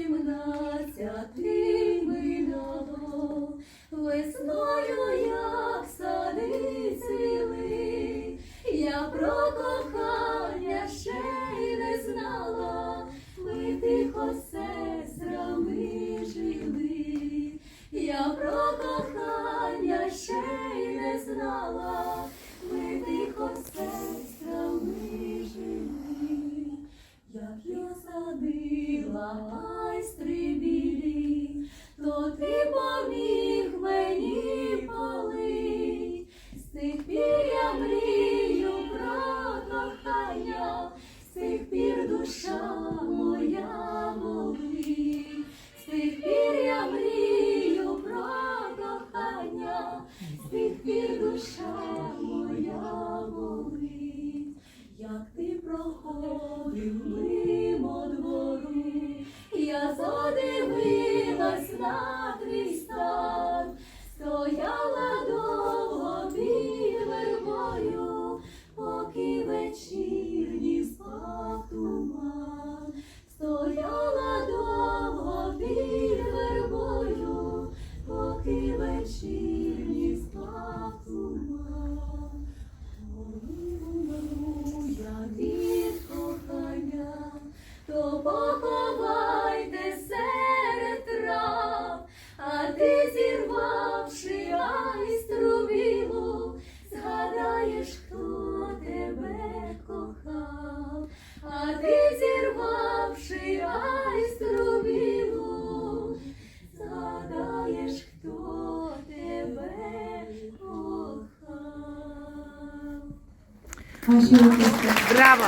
сімнадцяти минало, весною як сади цвіли, я про кохання ще й не знала, ми тихо сестрами жили, я про кохання ще й не знала, ми тихо сестрами жили, як я садила айстри білі, то ти поміг мені полить. З тих мрію про кохання, пір душа моя болить. Тих пір мрію про кохання, пір душа моя болить. Як ти проходив ти зірвавши айстру білу, згадаєш, хто тебе кохав. Браво!